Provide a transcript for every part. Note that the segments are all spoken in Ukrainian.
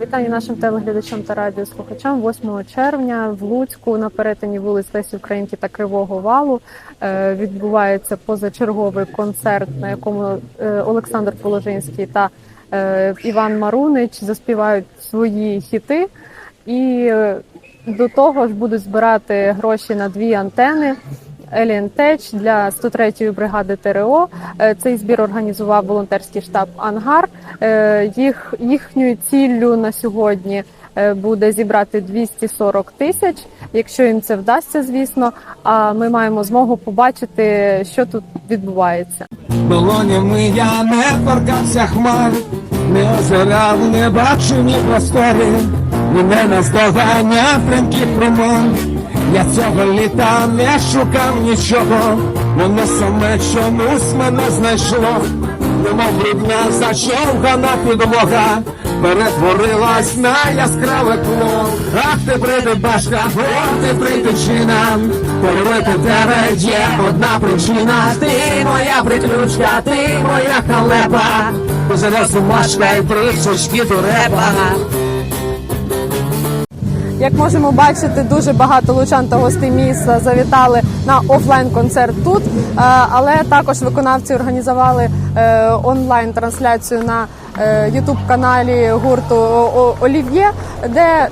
Вітання нашим телеглядачам та радіослухачам. 8 червня в Луцьку на перетині вулиць Лесі Українки та Кривого Валу е, відбувається позачерговий концерт, на якому е, Олександр Положинський та е, Іван Марунич заспівають свої хіти. І до того ж будуть збирати гроші на дві антени. Tech для 103-ї бригади ТРО. Е, Цей збір організував волонтерський штаб Ангар. Е, Їх їхньою ціллю на сьогодні е, буде зібрати 240 тисяч, якщо їм це вдасться, звісно. А ми маємо змогу побачити, що тут відбувається. Долонями я не торкався хмар, не озирав, не бачив ні простори, мене наздогання тремкий промон. Я цього літа не шукав нічого, воно саме чомусь мене знайшло. Немов брудня зачовгана підлога, перетворилась на яскраве кло. Ах ти прийде башка, ох ти притичина, полюбити тебе є одна причина. Ти моя приключка, ти моя халепа, зараз машка і трішечки дурепа. Як можемо бачити, дуже багато лучан та гостей міста завітали на офлайн-концерт тут, Е, але також виконавці організували е, онлайн-трансляцію на ютуб каналі гурту Олів'є, де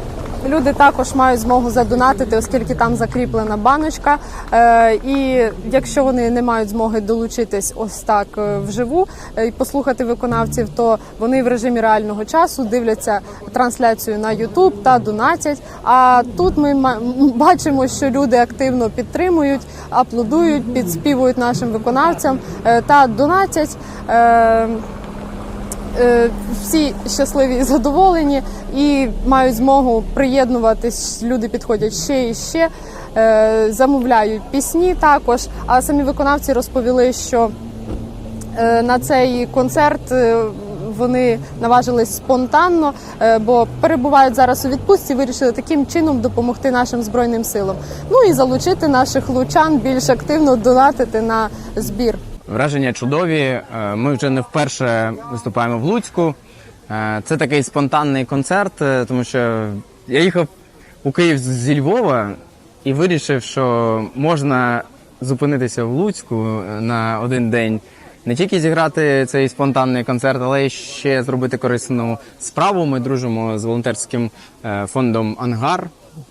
люди також мають змогу задонатити, оскільки там закріплена баночка. Е, І якщо вони не мають змоги долучитись ось так е, вживу е, і послухати виконавців, то вони в режимі реального часу дивляться трансляцію на YouTube та донатять. А тут ми бачимо, що люди активно підтримують, аплодують, підспівують нашим виконавцям та донатять. Е, всі щасливі і задоволені і мають змогу приєднуватись. Люди підходять ще і ще, е, замовляють пісні також. А самі виконавці розповіли, що е, на цей концерт. Вони наважились спонтанно, бо перебувають зараз у відпустці. Вирішили таким чином допомогти нашим збройним силам. Ну і залучити наших лучан більш активно донатити на збір. Враження чудові. Е, Ми вже не вперше виступаємо в Луцьку. Е, Це такий спонтанний концерт, е, тому що я їхав у Київ зі Львова і вирішив, що можна зупинитися в Луцьку на один день. Не тільки зіграти цей спонтанний концерт, але й ще зробити корисну справу. Ми дружимо з волонтерським фондом Ангар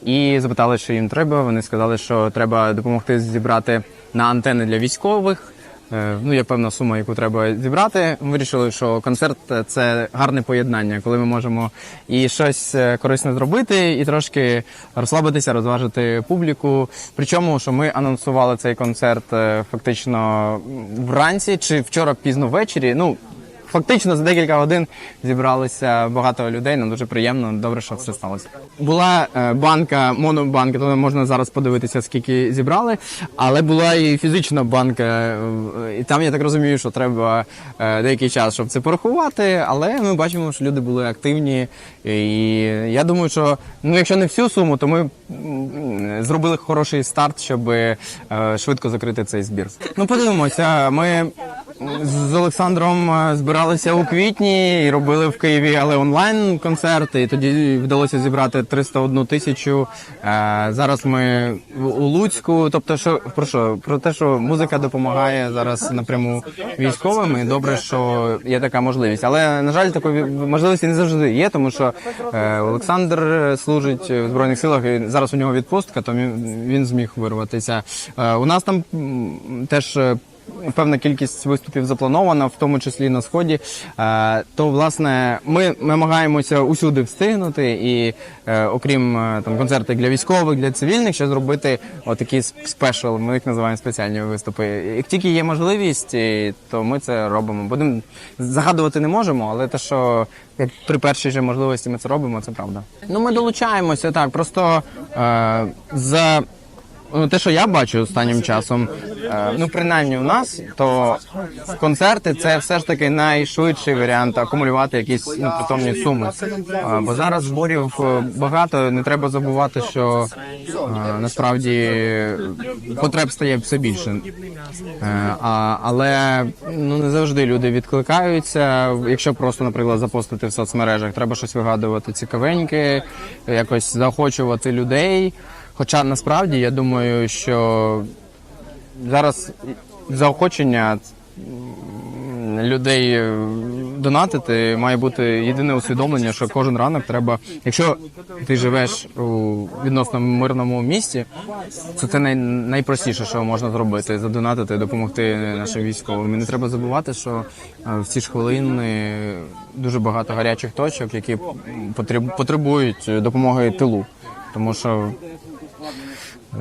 і запитали, що їм треба. Вони сказали, що треба допомогти зібрати на антени для військових. Е, Ну, є певна сума, яку треба зібрати. Ми вирішили, що концерт це гарне поєднання, коли ми можемо і щось е, корисне зробити, і трошки розслабитися, розважити публіку. Причому, що ми анонсували цей концерт е, фактично вранці чи вчора пізно ввечері. Ну Фактично за декілька годин зібралися багато людей. Нам дуже приємно. Добре, що це сталося. Була е, банка, монобанка, то можна зараз подивитися, скільки зібрали. Але була і фізична банка, е, і там я так розумію, що треба е, деякий час, щоб це порахувати. Але ми бачимо, що люди були активні. І я думаю, що ну, якщо не всю суму, то ми зробили хороший старт, щоб швидко закрити цей збір. Ну, подивимося. Ми з Олександром е, збиралися у квітні і робили в Києві, але онлайн концерти. І тоді вдалося зібрати 301 тисячу. Е, Зараз ми у Луцьку. Тобто, що про що? Про те, що музика допомагає зараз напряму військовим. І добре, що є така можливість. Але на жаль, такої можливості не завжди є, тому що е, Олександр служить в збройних силах. і Зараз у нього відпустка, то він зміг вирватися. У нас там теж. Певна кількість виступів запланована, в тому числі на сході. Е, То власне ми намагаємося усюди встигнути, і е, окрім е, там концертів для військових, для цивільних, ще зробити отакі спешл. Ми їх називаємо спеціальні виступи. Як тільки є можливість, то ми це робимо. Будемо загадувати не можемо, але те, що як при першій же можливості ми це робимо, це правда. Ну ми долучаємося так. Просто е, за ну, те, що я бачу останнім часом, ну принаймні у нас, то концерти це все ж таки найшвидший варіант акумулювати якісь ну, притомні суми. Е, Бо зараз зборів е, багато. Не треба забувати, що е, насправді потреб стає все більше. Е, але ну не завжди люди відкликаються. Якщо просто, наприклад, запостити в соцмережах, треба щось вигадувати цікавеньке, якось заохочувати людей. Хоча насправді я думаю, що зараз заохочення людей е, донатити має бути єдине усвідомлення, що кожен ранок треба, якщо ти живеш у відносно мирному місті, то це най, найпростіше, що можна зробити задонатити, допомогти нашим військовим. І не треба забувати, що е, в ці ж хвилини дуже багато гарячих точок, які потреб- потребують допомоги тилу. Тому що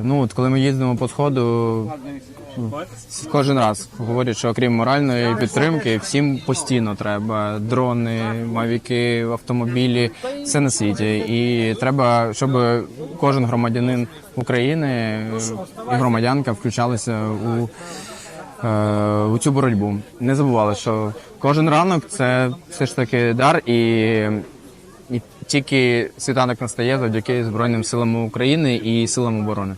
Ну, от коли ми їздимо по сходу, кожен раз говорять, що окрім моральної підтримки, всім постійно треба дрони, мавіки, автомобілі, все на світі. І треба, щоб кожен громадянин України і громадянка включалися у, е, у цю боротьбу. Не забували, що кожен ранок це все ж таки дар і. І тільки світанок настає завдяки Збройним силам України і силам оборони.